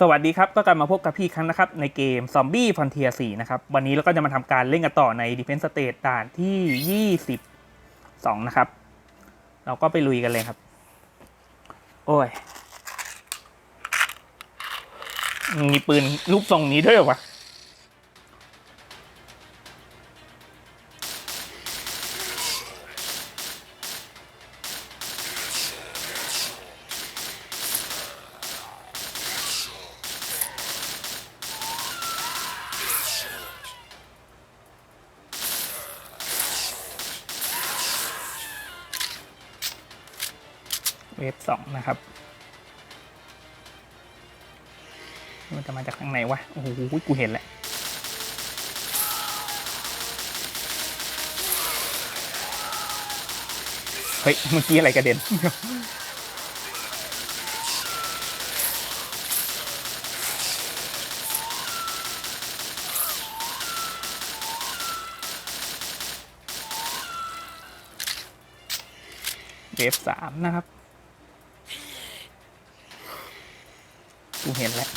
สวัสดีครับ ก็กลับมาพบกับพี่ครั้งนะครับ ในเกมซอมบี้ฟอนเทีย4นะครับ วันนี้เราก็จะมาทำการเล่นกันต่อใน Defense State ด่านที่ 22 นะครับ เราก็ไปลุยกันเลยครับ โอ้ย มีปืนรูปทรงนี้ด้วยเหรอวะ วฟสองนะครับ มันจะมาจากทางไหนวะ โอ้โห กูเห็นแล้วเฮ้ย เมื่อกี้อะไรกระเด็น เวฟสามนะครับ กูเห็นแล้ว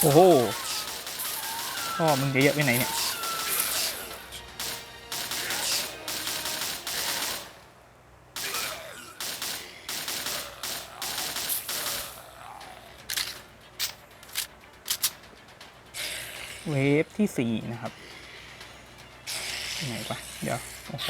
โอ้โหพ่อมึงจะเยอะไปไหนเนี่ย เวฟที่สี่นะครับ ไหนวะเดี๋ยว โอ้โห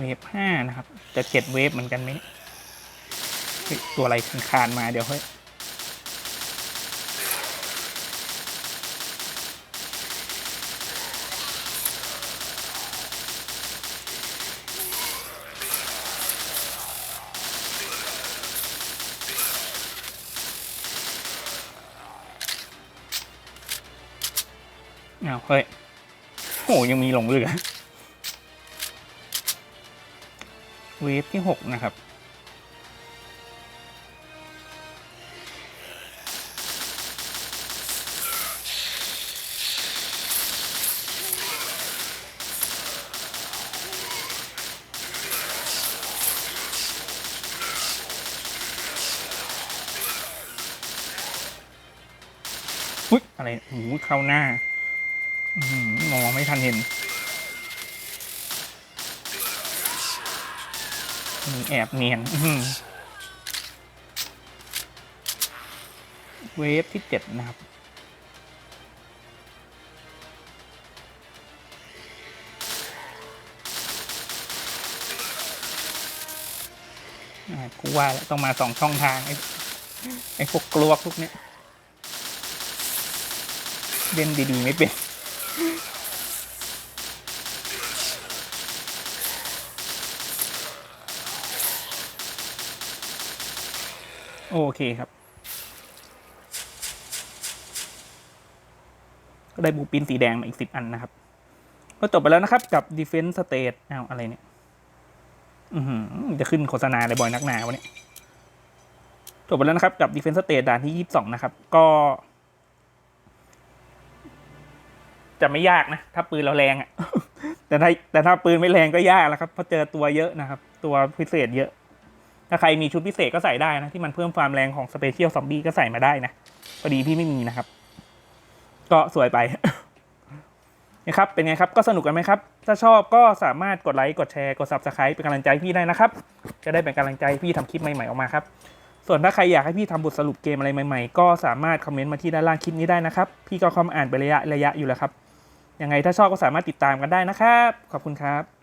เวฟห้านะครับ จะเจ็ดเวฟเหมือนกันไหมตัวอะไรคานมาเดี๋ยวเฮ้ยอ้าวเฮ้ยโหยังมีหลงเหลือ เวฟที่หกนะครับ อุ๊ย อะไรโอ้โหเข้าหน้าอือหือมองไม่ทันเห็น มีแอบเนียนเวฟที่เจ็ดนะครับ กูว่าแล้วต้องมาสองช่องทาง ไอ้ไอ้พวกกลวกพวกเนี้ยเล่นดี ๆ ไม่เป็น โอเคครับ ก็ได้บูปินสีแดงมาอีกสิบอันนะครับ ก็จบไปแล้วนะครับกับ Defense State อ้าวอะไรเนี่ยอือหือจะขึ้นโฆษณาอะไรบ่อยนักหนาวะเนี่จบไปแล้วนะครับกับ Defense State ด่านที่ยี่สิบสองนะครับ ก็ จะไม่ยากนะ ถ้าปืนเราแรงอะแต่ถ้าแต่ถ้าปืนไม่แรงก็ยากแล้วครับเพราะเจอตัวเยอะนะครับ ตัวพิเศษเยอะ ถ้าใครมีชุดพิเศษก็ใส่ได้นะ ที่มันเพิ่มความแรงของสเปเชียลซอมบี้ก็ใส่มาได้นะพอดีพี่ไม่มีนะครับ ก็สวยไปนะครับเป็นไงครับก็สนุกกันไหมครับ ถ้าชอบก็สามารถกดไลค์กดแชร์กด subscribe เป็นกำลังใจพี่ได้นะครับ จะได้เป็นกำลังใจพี่ทำคลิปใหม่ๆออกมาครับส่วนถ้าใครอยากให้พี่ทำบทสรุปเกมอะไรใหม่ๆ ก็สามารถคอมเมนต์มาที่ด้านล่างคลิปนี้ได้นะครับ พี่ก็คอมอ่านเป็นระยะระยะอยู่แล้วครับยังไงถ้าชอบก็สามารถติดตามกันได้นะครับ ขอบคุณครับ